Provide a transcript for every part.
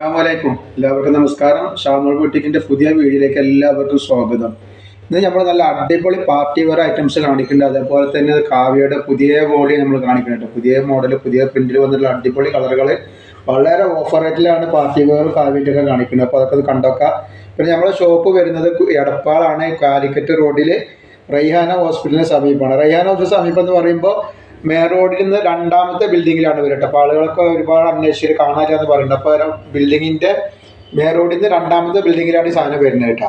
അസ്സാമലൈക്കും എല്ലാവർക്കും നമസ്കാരം. ഷാമോൾ ബുട്ടിക്കിന്റെ പുതിയ വീഡിയോയിലേക്ക് എല്ലാവർക്കും സ്വാഗതം. ഇന്ന് നമ്മൾ നല്ല അടിപൊളി പാർട്ടി വെയർ ഐറ്റംസ് കാണിക്കുന്നുണ്ട്. അതേപോലെ തന്നെ കാവ്യയുടെ പുതിയ ബോഡി നമ്മൾ കാണിക്കുന്നുണ്ട് പുതിയ മോഡൽ പുതിയ പ്രിന്റിൽ വന്നിട്ടുള്ള അടിപൊളി കളറുകൾ വളരെ ഓഫർ റേറ്റിലാണ് പാർട്ടി വെയർ കാവ്യന്റെ ഒക്കെ കാണിക്കുന്നത്. അപ്പോൾ അതൊക്കെ കണ്ടോക്കാം. പിന്നെ നമ്മുടെ ഷോപ്പ് വരുന്നത് എടപ്പാളാണ്. കാലിക്കറ്റ് റോഡിൽ റൈഹാന ഹോസ്പിറ്റലിന് സമീപമാണ്. റൈഹാന ഹോസ്പിറ്റൽ സമീപം എന്ന് പറയുമ്പോൾ മെയിൻ റോഡിൽ നിന്ന് രണ്ടാമത്തെ ബിൽഡിങ്ങിലാണ് വരുന്നത് അപ്പോൾ ആളുകളൊക്കെ ഒരുപാട് അന്വേഷിച്ചിട്ട് കാണാനില്ല എന്ന് പറയുന്നുണ്ട് അപ്പോൾ ബിൽഡിങ്ങിന്റെ മെയിൻ റോഡിൽ നിന്ന് രണ്ടാമത്തെ ബിൽഡിങ്ങിലാണ് ഈ സാധനം വരുന്നത് കേട്ടോ.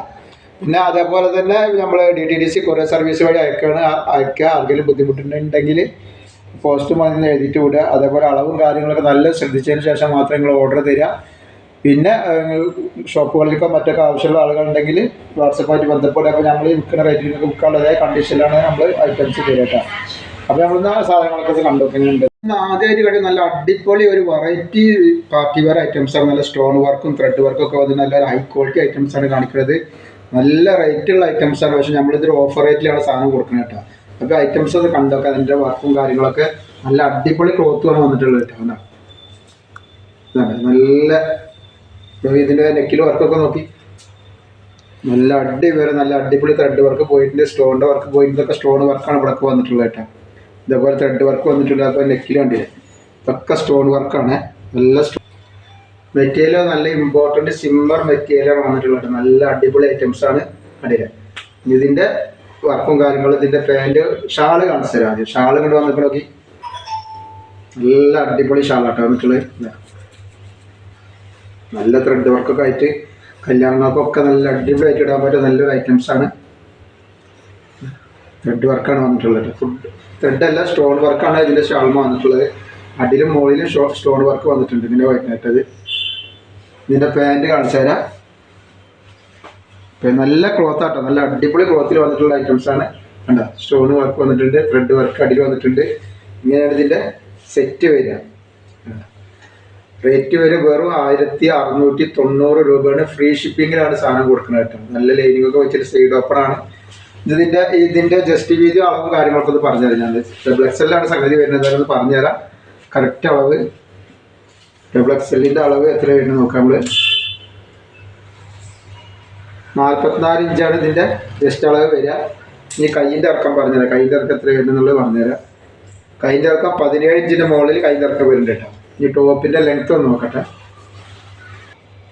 പിന്നെ അതേപോലെ തന്നെ നമ്മൾ D T D C courier service വഴി അയക്കുകയാണ് അയക്കുക ആർക്കെങ്കിലും ബുദ്ധിമുട്ടുണ്ടെങ്കിൽ പോസ്റ്റ് മതി എഴുതിയിട്ട് വിടുക. അതേപോലെ അളവും കാര്യങ്ങളൊക്കെ നല്ല ശ്രദ്ധിച്ചതിന് ശേഷം മാത്രം നിങ്ങൾ ഓർഡർ തരിക. പിന്നെ ഷോപ്പുകളിലേക്കോ മറ്റൊക്കെ ആവശ്യമുള്ള ആളുകളുണ്ടെങ്കിൽ വാട്സപ്പായിട്ട് ബന്ധപ്പെടുക. അപ്പോൾ നമ്മൾ വിൽക്കുന്ന റേറ്റിൽ വിൽക്കാനുള്ളതായ കണ്ടീഷനിലാണ് നമ്മൾ ഐറ്റംസ് തരിക നമ്മൾ ആ സാധനങ്ങളൊക്കെ കണ്ടുവെക്കുന്നുണ്ട് ആദ്യമായിട്ട് കഴിഞ്ഞ നല്ല അടിപൊളി ഒരു വെറൈറ്റി പാർട്ടി വെയർ ഐറ്റംസ് ആണ്. നല്ല സ്റ്റോൺ വർക്കും ത്രെഡ് വർക്കും ഒക്കെ വന്ന് നല്ല ഹൈ ക്വാളിറ്റി ഐറ്റംസ് ആണ് കാണിക്കുന്നത്. നല്ല റേറ്റ് ഉള്ള ഐറ്റംസ് ആണ്. പക്ഷെ നമ്മളിതൊരു ഓഫർ റേറ്റിലാണ് സാധനം കൊടുക്കുന്നത് കേട്ടോ. അപ്പോൾ ഐറ്റംസ് ഒന്ന് കണ്ടൊക്കെ. അതിന്റെ വർക്കും കാര്യങ്ങളൊക്കെ നല്ല അടിപൊളി ക്ലോത്ത് ക്ലോത്തുമാണ് വന്നിട്ടുള്ളത് കേട്ടോ. നല്ല ഇതിന്റെ നെക്കിൽ വർക്കൊക്കെ നോക്കി. നല്ല അടിപൊളി നല്ല അടിപൊളി ത്രെഡ് വർക്ക് പോയിട്ടുണ്ട്. സ്റ്റോണിന്റെ വർക്ക് പോയിട്ടൊക്കെ സ്റ്റോൺ വർക്കാണ് ഇവിടെ വന്നിട്ടുള്ളത് കേട്ടോ. ഇതേപോലെ ത്രെഡ് വർക്ക് വന്നിട്ടുണ്ട്. അപ്പോൾ നെക്കിൽ കണ്ടില്ലേ? ഇതൊക്കെ സ്റ്റോൺ വർക്കാണ് നല്ല സ്റ്റോൺ മെറ്റീരിയൽ നല്ല ഇമ്പോർട്ടന്റ് സിമ്മർ മെറ്റീരിയലാണ് വന്നിട്ടുള്ളത്. നല്ല അടിപൊളി ഐറ്റംസ് ആണ് കണ്ടില്ലേ? ഇതിന്റെ വർക്കും കാര്യങ്ങളും ഇതിന്റെ പാന്റ് ഷാൾ കാണിച്ചു തരാം. ആദ്യം ഷാൾ കണ്ട് നോക്കി. നല്ല അടിപൊളി ഷാളാട്ടോ വന്നിട്ടുള്ളത്. നല്ല ത്രെഡ് വർക്കൊക്കെ ആയിട്ട് കല്യാണങ്ങൾക്കൊക്കെ നല്ല അടിപൊളിയായിട്ട് ഇടാൻ പറ്റിയ നല്ലൊരു ഐറ്റംസ് ആണ്. ത്രെഡ് വർക്കാണ് വന്നിട്ടുള്ളത്. ഫുഡ് ത്രെഡ് അല്ല സ്റ്റോൺ വർക്കാണ് ഇതിന്റെ ഷാൾമ വന്നിട്ടുള്ളത്. അടിയിലും മുകളിലും സ്റ്റോൺ വർക്ക് വന്നിട്ടുണ്ട് ഇതിന്റെ വൈകുന്നേരത്തത് ഇതിന്റെ പാന്റ് കാണിച്ചു തരാം. ഇപ്പം നല്ല ക്ലോത്ത് ആട്ടോ നല്ല അടിപൊളി ക്ലോത്തിൽ വന്നിട്ടുള്ള ഐറ്റംസ് ആണ്. കണ്ടോ സ്റ്റോൺ വർക്ക് വന്നിട്ടുണ്ട് ത്രെഡ് വർക്ക് അടിയിൽ വന്നിട്ടുണ്ട്. ഇങ്ങനെയാണ് ഇതിന്റെ സെറ്റ് വരിക. റേറ്റ് വരെ വെറും ആയിരത്തി അറുന്നൂറ്റി തൊണ്ണൂറ് രൂപയാണ് ഫ്രീ ഷിപ്പിങ്ങിലാണ് സാധനം കൊടുക്കുന്നത് കേട്ടോ. നല്ല ലൈനിങ് ഒക്കെ വെച്ചിട്ട് സൈഡ് ഓപ്പൺ ആണ്. ഇതിന്റെ ഇതിന്റെ ജസ്റ്റ് വീതി അളവും കാര്യങ്ങളൊക്കെ ഒന്ന് പറഞ്ഞുതരാം ഞാൻ. ഡബിൾ എക്സ് എല്ലാണ് സംഗതി വരുന്നത്. അതൊന്ന് പറഞ്ഞുതരാം. കറക്റ്റ് അളവ്. ഡബിൾ എക്സ് എല്ലിന്റെ അളവ് എത്ര വരുന്നത് നോക്കാം നമ്മൾ. നാൽപ്പത്തിനാല് ഇഞ്ചാണ് ഇതിന്റെ ജസ്റ്റ് അളവ് വരിക. ഇനി കൈയിന്റെ ഇറക്കം പറഞ്ഞുതരാം. കൈയിന്റെ ഇറക്കം എത്ര വരുന്നത് എന്നുള്ളത് പറഞ്ഞുതരാം. കൈയിന്റെ ഇറക്കം പതിനേഴ് ഇഞ്ചിന്റെ മുകളിൽ കൈയിന്റെ ഇറക്കം വരുന്നുണ്ട് കേട്ടോ. ഇനി ടോപ്പിന്റെ ലെങ്ത് ഒന്ന് നോക്കട്ടെ.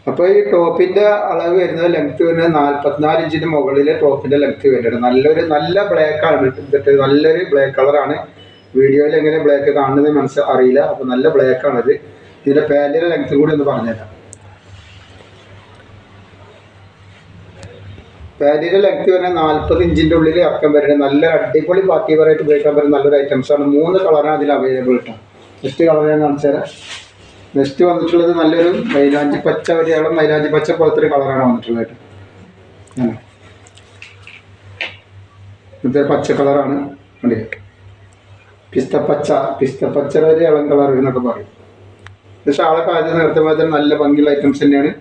അപ്പോൾ ഈ ടോപ്പിന്റെ അളവ് വരുന്നത് ലെങ്ത് വരുന്നത് നാല്പത്തിനാല് ഇഞ്ചിന് മുകളിൽ ടോപ്പിന്റെ ലെങ്ത് വരുന്നുണ്ട്. നല്ലൊരു നല്ല ബ്ലാക്ക് ആണ് ഇതിട്ട് നല്ലൊരു ബ്ലാക്ക് കളറാണ് വീഡിയോയിൽ എങ്ങനെ ബ്ലാക്ക് കാണുന്നത് മനസ്സിൽ അറിയില്ല. അപ്പോൾ നല്ല ബ്ലാക്ക് ആണിത് ഇതിന്റെ പാന്റിന്റെ ലെങ്ത് കൂടി ഒന്ന് പറഞ്ഞുതരാം. പാന്റിന്റെ ലെങ്ത് വരുന്നത് നാൽപ്പത് ഇഞ്ചിന്റെ ഉള്ളിൽ ഇറക്കം വരുന്നത് നല്ല അടിപൊളി പാർട്ടി പറയിട്ട് ഉപയോഗിക്കാൻ പറ്റുന്ന നല്ലൊരു ഐറ്റംസ് ആണ്. മൂന്ന് കളറാണ് അതിൽ അവൈലബിൾ കേട്ടോ നെക്സ്റ്റ് കളർ ഞാൻ കാണിച്ചു തരാം നെക്സ്റ്റ് വന്നിട്ടുള്ളത് നല്ലൊരു മൈലാഞ്ചി പച്ച വരെയുള്ള മൈലാഞ്ചി പച്ച പോലത്തെ ഒരു കളറാണ് വന്നിട്ടുള്ളത്. ഇതൊരു പച്ച കളറാണ് കണ്ടില്ലേ പിസ്തപ്പച്ച പച്ച ഒരു ഇളം കളർ എന്നൊക്കെ പറയും. പക്ഷെ ആളൊക്കെ ആദ്യം നേരത്തെ പോലെ തന്നെ നല്ല ഭംഗിയുള്ള ഐറ്റംസ് തന്നെയാണ്.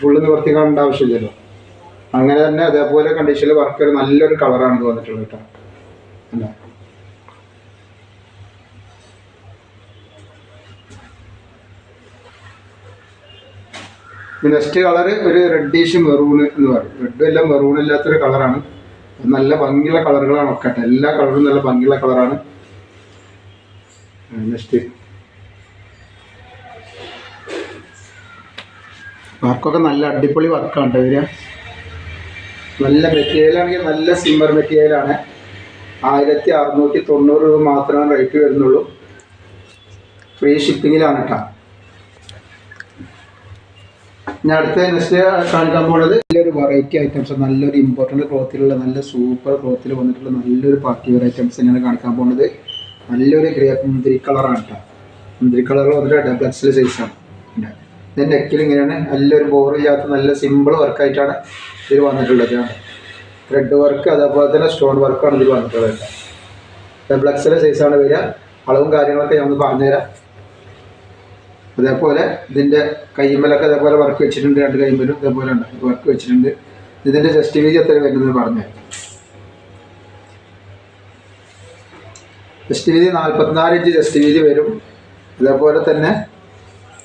ഫുള്ള് നിവർത്തി കാണേണ്ട ആവശ്യമില്ലല്ലോ. അങ്ങനെ തന്നെ അതേപോലെ കണ്ടീഷനിൽ വർക്ക് ഒരു നല്ലൊരു കളറാണ് തോന്നിയിട്ടുള്ളത് കേട്ടോ അല്ല നെക്സ്റ്റ് കളർ ഒരു റെഡിഷ് മെറൂൺ എന്ന് പറയും. റെഡ് എല്ലാം മെറൂൺ ഇല്ലാത്തൊരു കളറാണ്. നല്ല ഭംഗിയുള്ള കളറുകളാണ് ഒക്കെ. എല്ലാ കളറും നല്ല ഭംഗിയുള്ള കളറാണ്. നെക്സ്റ്റ് വർക്കൊക്കെ നല്ല അടിപൊളി വർക്കാണ് കേട്ടോ വരിക നല്ല മെറ്റീരിയൽ ആണെങ്കിൽ നല്ല സിമ്മർ മെറ്റീരിയലാണ് ആയിരത്തി അറുന്നൂറ്റി തൊണ്ണൂറ് രൂപ മാത്രമേ റേറ്റ് വരുന്നുള്ളൂ. ഫ്രീ ഷിപ്പിങ്ങിലാണ് കേട്ടോ ഞാൻ അടുത്ത നെക്സ്റ്റ് കാണിക്കാൻ പോകുന്നത് നല്ലൊരു വെറൈറ്റി ഐറ്റംസ് നല്ലൊരു ഇമ്പോർട്ടന്റ് ക്ലോത്തിലുള്ള നല്ല സൂപ്പർ ക്ലോത്തിൽ വന്നിട്ടുള്ള നല്ലൊരു പാർട്ടി വെയർ ഐറ്റംസ് തന്നെയാണ് കാണിക്കാൻ പോകുന്നത് നല്ലൊരു ഗ്രേ മുന്തിരി കളറാണ് കേട്ടോ മുന്തിരി കളർ വന്നിട്ട് ഡബിൾ എക്സൽ സൈസാണ് ഇതിന്റെ നെക്കിൽ ഇങ്ങനെയാണ്. നല്ലൊരു ബോറില്ലാത്ത നല്ല സിമ്പിൾ വർക്കായിട്ടാണ് ഇതിൽ വന്നിട്ടുള്ളത് ത്രെഡ് വർക്ക് അതേപോലെ തന്നെ സ്റ്റോൺ വർക്കാണ് ഇതിൽ വന്നിട്ടുള്ളത് ഡബിൾ എക്സൽ സൈസാണ് വരിക. അളവും കാര്യങ്ങളൊക്കെ ഞാൻ ഒന്ന് പറഞ്ഞുതരാം. അതേപോലെ ഇതിന്റെ കൈമലൊക്കെ അതേപോലെ വർക്ക് വെച്ചിട്ടുണ്ട് രണ്ട് കൈമലും ഇതേപോലെ ഉണ്ട്. വർക്ക് വെച്ചിട്ടുണ്ട്. ഇതിന്റെ ജസ്റ്റ് വീതി എത്ര വരുന്നത് പറഞ്ഞു. ജസ്റ്റ് വീതി നാൽപ്പത്തിനാല് ഇഞ്ച് ജസ്റ്റ് വീതി വരും. അതേപോലെ തന്നെ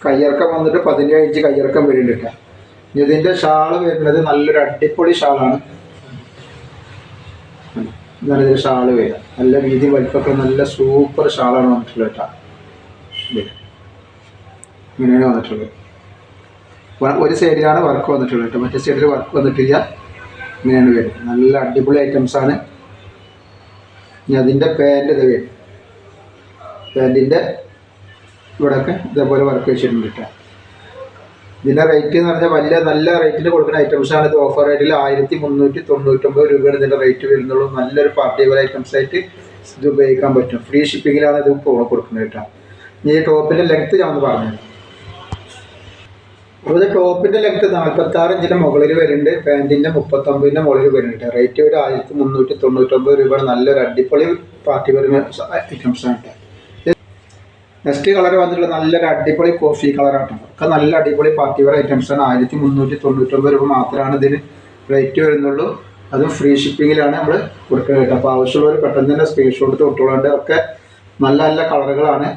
കയ്യിറക്കം വന്നിട്ട് പതിനേഴ് ഇഞ്ച് കയ്യിറക്കം വരുന്നുണ്ട് ഇതിന്റെ ഷാൾ വരുന്നത് നല്ലൊരു അടിപൊളി ഷാളാണ്. നല്ലൊരു ഷാൾ വരിക. നല്ല വീതി വലിപ്പൊക്കെ നല്ല സൂപ്പർ ഷാളാണ് വന്നിട്ടുള്ളത് കേട്ടോ. ഇങ്ങനെയാണ് വന്നിട്ടുള്ളത്. ഒരു സൈഡിലാണ് വർക്ക് വന്നിട്ടുള്ളത് കേട്ടോ മറ്റേ സൈഡിൽ വർക്ക് വന്നിട്ടില്ല. ഇങ്ങനെയാണ് വരുന്നത് നല്ല അടിപൊളി ഐറ്റംസ് ആണ്. ഇനി അതിന്റെ പാന്റ് ഇത് വരും. പാന്റിന്റെ ഇവിടെയൊക്കെ ഇതേപോലെ വർക്ക് വെച്ചിട്ടുണ്ട് കേട്ടോ ഇതിന്റെ റേറ്റ് എന്ന് പറഞ്ഞാൽ വലിയ നല്ല റേറ്റിൽ കൊടുക്കുന്ന ഐറ്റംസ് ആണ്. ഇത് ഓഫർ റേറ്റിൽ ആയിരത്തി മുന്നൂറ്റി തൊണ്ണൂറ്റൊമ്പത് രൂപയാണ് ഇതിന്റെ റേറ്റ് വരുന്നുള്ളൂ. നല്ലൊരു പാർട്ടി ഐറ്റംസ് ആയിട്ട് ഇത് ഉപയോഗിക്കാൻ പറ്റും. ഫ്രീ ഷിപ്പിങ്ങിലാണ് ഇത് കൊടുക്കുന്നത് കേട്ടോ ഇനി ഈ ടോപ്പിന്റെ ലെങ്ത്ത് ഞാൻ ഒന്ന് പറഞ്ഞു അപ്പോൾ ഇത് ടോപ്പിന്റെ ലെങ്ത്ത് നാൽപ്പത്തി ആറ് ഇഞ്ചിന്റെ മുകളിൽ വരുന്നുണ്ട്. പാന്റിന്റെ മുപ്പത്തൊമ്പതിന്റെ മുകളിൽ വരുന്നുണ്ട്. റേറ്റ് ഒരു ആയിരത്തി മുന്നൂറ്റി തൊണ്ണൂറ്റൊമ്പത് രൂപ നല്ലൊരു അടിപൊളി പാർട്ടി വരുന്ന ഐറ്റംസ് ആണ് നെക്സ്റ്റ് കളർ വന്നിട്ടുള്ള നല്ലൊരു അടിപൊളി കോഫി കളറാണ് ഒക്കെ നല്ല അടിപൊളി പാർട്ടി വെയർ ഐറ്റംസ് ആണ്. ആയിരത്തി മുന്നൂറ്റി തൊണ്ണൂറ്റൊമ്പത് രൂപ മാത്രമാണ് ഇതിന് റേറ്റ് വരുന്നുള്ളൂ. അതും ഫ്രീ ഷിപ്പിങ്ങിലാണ് നമ്മൾ കൊടുക്കുന്നത് അപ്പോൾ ആവശ്യമുള്ളവർ പെട്ടെന്ന് തന്നെ സ്ക്രീൻഷോട്ട് തൊട്ടുകൊള്ളേണ്ട ഒക്കെ നല്ല നല്ല കളറുകളാണ്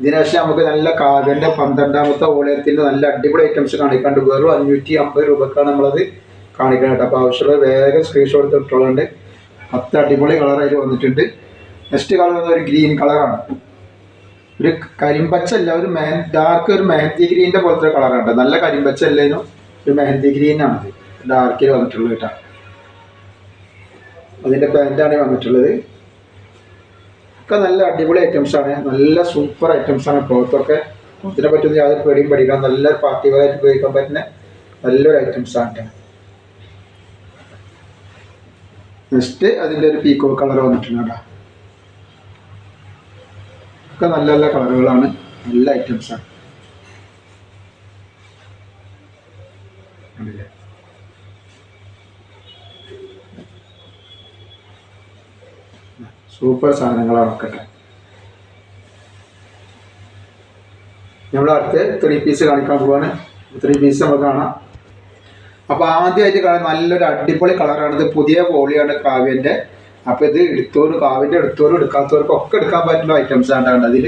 ഇതിനുശേഷം നമുക്ക് നല്ല കാവ്യന്റെ പന്ത്രണ്ടാമത്തെ ഓളയത്തിന്റെ നല്ല അടിപൊളി ഐറ്റംസ് കാണിക്കാണ്ട് വെറും അഞ്ഞൂറ്റി അമ്പത് രൂപക്കാണ് നമ്മളത് കാണിക്കുന്നത് കേട്ടോ. ആവശ്യമുള്ള വേഗം സ്ക്രീൻഷോട്ട് ഇട്ടുള്ളത് പത്ത് അടിപൊളി അതിൽ വന്നിട്ടുണ്ട്. നെക്സ്റ്റ് കളർ ഒരു ഗ്രീൻ കളറാണ് ഒരു കരിമ്പച്ചല്ല ഒരു മെഹ ഡാർക്ക് ഒരു മെഹന്തി ഗ്രീനിന്റെ പോലത്തെ കളറാണ് നല്ല കരിമ്പച്ച അല്ലേനും ഒരു മെഹന്തി ഗ്രീൻ ആണ് ഡാർക്കിൽ വന്നിട്ടുള്ളത് കേട്ടോ. അതിന്റെ പാന്റാണ് വന്നിട്ടുള്ളത്. ഒക്കെ നല്ല അടിപൊളി ആണ്. നല്ല സൂപ്പർ ഐറ്റംസ് ആണ് ക്ലോത്തൊക്കെ ഇതിനെ പറ്റുന്ന യാതൊരു പേടിയും പഠിക്കാൻ നല്ല പാർട്ടി വെയറായിട്ട് ഉപയോഗിക്കാൻ പറ്റുന്ന നല്ലൊരു ഐറ്റംസ് ആണ് നെക്സ്റ്റ് അതിന്റെ ഒരു പീക്കോ കളർ വന്നിട്ടുണ്ട് ഒക്കെ നല്ല നല്ല കളറുകളാണ് നല്ല ഐറ്റംസ് ആണ്. കണ്ടില്ലേ? സൂപ്പർ സാധനങ്ങളാണ് ഒക്കെ ട്ടോ. നമ്മൾ അടുത്ത് ത്രീ പീസ് കാണിക്കാൻ പോവാണ്. ത്രീ പീസ് നമുക്ക് കാണാം. അപ്പോൾ ആദ്യമായിട്ട് കാണാൻ നല്ലൊരു അടിപൊളി കളറാണ് ഇത് പുതിയ പോളിയാണ് കാവ്യന്റെ അപ്പോൾ ഇത് എടുത്തോരും കാവ്യന്റെ എടുത്തോരും എടുക്കാത്തവർക്കും ഒക്കെ എടുക്കാൻ പറ്റുന്ന ഐറ്റംസ് ആണ് അതിൽ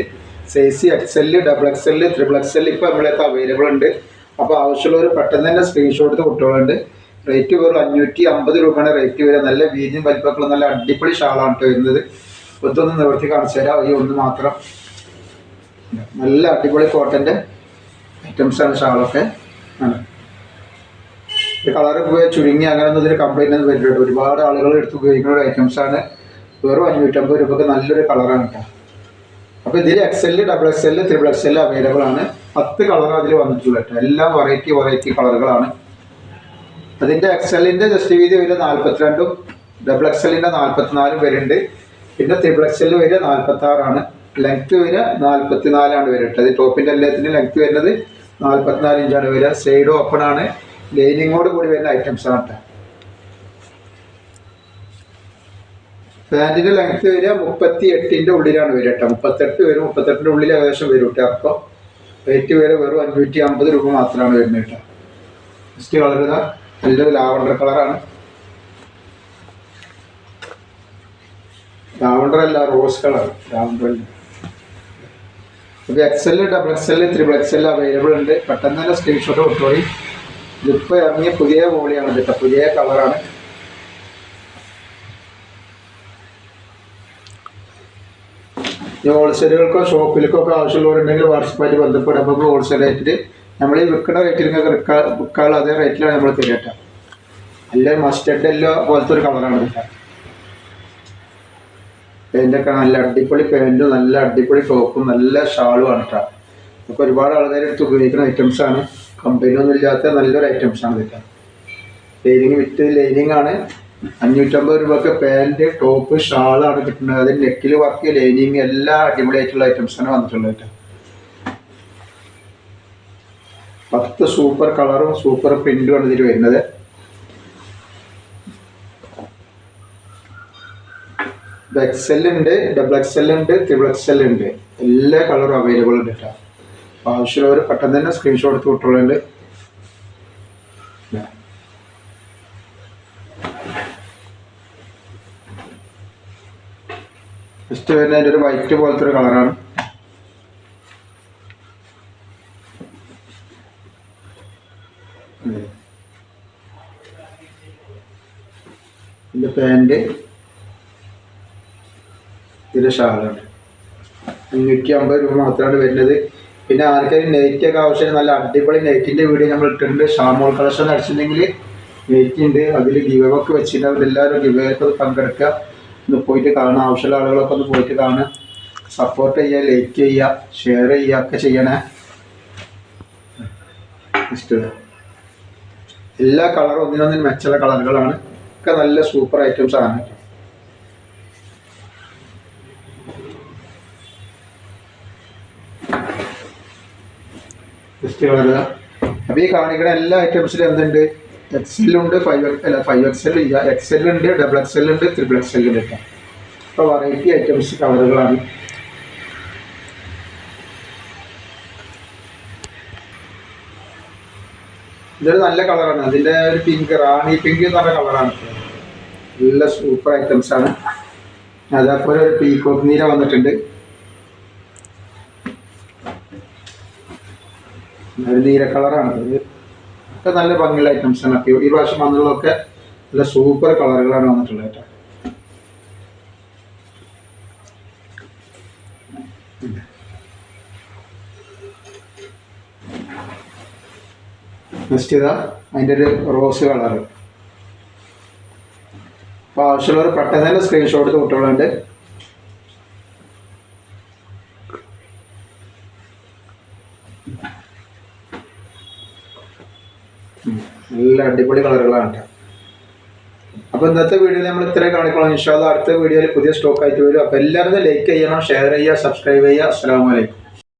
size X L double X L triple X ഇപ്പോൾ നമ്മളൊക്കെ അവൈലബിൾ ഉണ്ട്. അപ്പോൾ ആവശ്യമുള്ളവർ പെട്ടെന്ന് തന്നെ സ്ക്രീൻഷോട്ട് കുട്ടികളുണ്ട് റേറ്റ് വെറും അഞ്ഞൂറ്റി അമ്പത് രൂപയാണ് റേറ്റ് വരിക. നല്ല വീതിയും വലിപ്പമൊക്കെ നല്ല അടിപൊളി ഷാളാണ് കേട്ടോ വരുന്നത്. ഒത്തൊന്ന് നിവർത്തി കാണിച്ചു തരാം. ഈ ഒന്ന് മാത്രം. നല്ല അടിപൊളി കോട്ടന്റെ ഐറ്റംസ് ആണ് ഷാളൊക്കെ. ആണ്. ഈ കളറ് പോയി ചുരുങ്ങി അങ്ങനെ ഒന്നും ഇതിന് കംപ്ലൈന്റ് ഒന്നും വരുന്നുണ്ട് ഒരുപാട് ആളുകൾ എടുത്ത് ഉപയോഗിക്കുന്ന ഒരു ഐറ്റംസ് ആണ്. വെറും അഞ്ഞൂറ്റമ്പത് രൂപക്ക് നല്ലൊരു കളറാണ് കേട്ടോ അപ്പോൾ ഇതിൽ X L double X L triple X L available ആണ്. പത്ത് കളർ അതിൽ വന്നിട്ടുള്ളത് കേട്ടോ എല്ലാം വെറൈറ്റി വെറൈറ്റി കളറുകളാണ് അതിന്റെ എക്സലിന്റെ ജസ്റ്റ് വീതി വരിക നാൽപ്പത്തിരണ്ടും ഡബിൾ എക്സലിന്റെ നാൽപ്പത്തിനാലും വരുന്നുണ്ട്. പിന്നെ ത്രിബിൾ എക്സൽ വരെ വരിക നാൽപ്പത്താറാണ് ലെങ്ത് വരെ നാൽപ്പത്തിനാലാണ് വരുന്നത്. അത് ടോപ്പിന്റെ എല്ലാത്തിന്റെ ലെങ്ത് വരുന്നത് നാൽപ്പത്തിനാല് ഇഞ്ചാണ് വരിക. സൈഡ് ഓപ്പൺ ആണ്. ലൈനിങ്ങോട് കൂടി വരുന്ന ഐറ്റംസ് ആണ് പാന്റിന്റെ ലെങ്ത് വരിക മുപ്പത്തി എട്ടിന്റെ ഉള്ളിലാണ് വരിക കേട്ടോ. മുപ്പത്തെട്ട് വരും മുപ്പത്തെട്ടിന്റെ ഉള്ളിൽ ഏകദേശം വരും കേട്ടോ. അപ്പോൾ റേറ്റ് വരെ വെറും അഞ്ഞൂറ്റി അമ്പത് രൂപ മാത്രമാണ് വരുന്നത് കേട്ടോ. ജസ്റ്റ് കളർ നല്ലൊരു ലാവണ്ടർ കളറാണ്. ലാവണ്ടർ അല്ല റോസ് കളർ ലാവണ്ടർ. അപ്പൊ X L double X L triple X L available ഉണ്ട്. പെട്ടെന്ന് തന്നെ സ്ക്രീൻഷോട്ട് കൊണ്ടുപോയി ഇതിപ്പോൾ ഇറങ്ങിയ പുതിയ മോളിയാണ് കേട്ടോ. പുതിയ കളറാണ്. ഹോൾസെയിലുകൾക്കോ ഷോപ്പിലേക്കോ ഒക്കെ ആവശ്യമുള്ളവരുണ്ടെങ്കിൽ വാട്സപ്പായിട്ട് ബന്ധപ്പെടുമ്പോൾ ഹോൾസെയിലായിട്ട് നമ്മൾ ഈ വിൽക്കുന്ന വിൽക്കാൻ വിൽക്കാനുള്ള അതേ റേറ്റിലാണ് നമ്മൾ തരിക അല്ല മസ്റ്റർഡ് എല്ലോ പോലത്തെ ഒരു കളറാണ് പെയിന്റൊക്കെ നല്ല അടിപൊളി പാന്റും നല്ല അടിപൊളി ടോപ്പും നല്ല ഷാളുമാണ് കേട്ടോ നമുക്ക് ഒരുപാട് ആൾക്കാർ എടുത്ത് ഉപയോഗിക്കുന്ന ഐറ്റംസ് ആണ്. കമ്പനി ഒന്നും ഇല്ലാത്ത നല്ലൊരു ഐറ്റംസ് ആണ് കേട്ടോ ലൈനിങ് വിത്ത് ലൈനിങ് ആണ്. അഞ്ഞൂറ്റമ്പത് രൂപക്ക് പാന്റ് ടോപ്പ് ഷാളാണ് കിട്ടുന്നത്. അതിൽ നെക്കിൽ വർക്ക് ലൈനിങ് എല്ലാം ഐറ്റംസ് ആണ് വന്നിട്ടുള്ളത് കേട്ടോ പത്ത് സൂപ്പർ കളറും സൂപ്പർ പ്രിന്റും ആണ് ഇതിൽ വരുന്നത്. എക്സൽ ഉണ്ട് ഡബിൾ എക്സൽ ഉണ്ട് ത്രിബിൾ എക്സൽ ഉണ്ട്. എല്ലാ കളറും അവൈലബിൾ ഉണ്ട് കേട്ടോ. ആവശ്യമുള്ളവർ പെട്ടെന്ന് തന്നെ സ്ക്രീൻഷോട്ട് എടുത്ത് വിട്ടോളുണ്ട്. ഫസ്റ്റ് വരുന്നതിന്റെ ഒരു വൈറ്റ് പോലത്തെ ഒരു കളറാണ് അതെ. ഇതിന്റെ പാന്റ് ഇതിന്റെ ഷാളാണ്. അഞ്ഞൂറ്റി അമ്പത് രൂപ മാത്രമാണ് വരുന്നത്. പിന്നെ ആർക്കാരും നെറ്റ് ഒക്കെ ആവശ്യം നല്ല അടിപൊളി നെറ്റിന്റെ വീഡിയോ നമ്മൾ ഇട്ടിട്ടുണ്ട്. ഷാമോൾ കളക്ഷൻ അടിച്ചിട്ടുണ്ടെങ്കിൽ നെറ്റ് ഉണ്ട്. അതിൽ ഗിവൊക്കെ വെച്ചിട്ടുണ്ട്. അവരെല്ലാവരും ഗിവൊക്കെ പങ്കെടുക്കുക. ഒന്ന് പോയിട്ട് കാണുക. ആവശ്യമുള്ള ആളുകളൊക്കെ ഒന്ന് പോയിട്ട് കാണുക. സപ്പോർട്ട് ചെയ്യുക ലൈക്ക് ചെയ്യുക ഷെയർ ചെയ്യുക ഒക്കെ ചെയ്യണേ. ഇഷ്ടമാണ് എല്ലാ കളറും ഒന്നിനൊന്നിന് മെച്ചുള്ള കളറുകളാണ് ഒക്കെ നല്ല സൂപ്പർ ഐറ്റംസ് ആണ്. ജസ്റ്റ് അപ്പോൾ ഈ കാണിക്കുന്ന എല്ലാ ഐറ്റംസിലും എന്തുണ്ട്? എക്സെല്ലുണ്ട് ഫൈവ് അല്ല ഫൈവ് എക്സെൽ ഇല്ല. എക്സെൽ ഉണ്ട് ഡബിൾ എക്സെൽ ഉണ്ട് ത്രിബിൾ കേട്ടോ. അപ്പോൾ വെറൈറ്റി ഐറ്റംസ് കളറുകളാണ് ഇതൊരു നല്ല കളറാണ്. അതിന്റെ ഒരു പിങ്ക് റാണി പിങ്ക് എന്ന് പറഞ്ഞ കളറാണ്. നല്ല സൂപ്പർ ഐറ്റംസ് ആണ്. അതേപോലെ ഒരു പീക്കോക്ക് നീര വന്നിട്ടുണ്ട്. ഒരു നീല കളറാണ്. ഒക്കെ നല്ല ഭംഗിയുള്ള ഐറ്റംസ് ആണ്. ഈ പ്രാവശ്യം വന്നുള്ളതൊക്കെ നല്ല സൂപ്പർ കളറുകളാണ് വന്നിട്ടുള്ളത് കേട്ടോ. നെക്സ്റ്റ് ഇതാ അതിന്റെ ഒരു റോസ് കളർ അപ്പോൾ ആവശ്യമുള്ളവർ പെട്ടെന്ന് തന്നെ സ്ക്രീൻഷോട്ട് തൊട്ടുകൊണ്ട് നല്ല അടിപൊളി കളറുകളാണ് അപ്പോൾ ഇന്നത്തെ വീഡിയോയിൽ നമ്മൾ ഇത്രയും കാണിക്കണം ഇൻഷാല്ല അടുത്ത വീഡിയോയിൽ പുതിയ സ്റ്റോക്ക് ആയിട്ട് വരും. അപ്പോൾ എല്ലാവരും ലൈക്ക് ചെയ്യണം ഷെയർ ചെയ്യുക സബ്സ്ക്രൈബ് ചെയ്യുക. അസ്സാം വലൈക്കും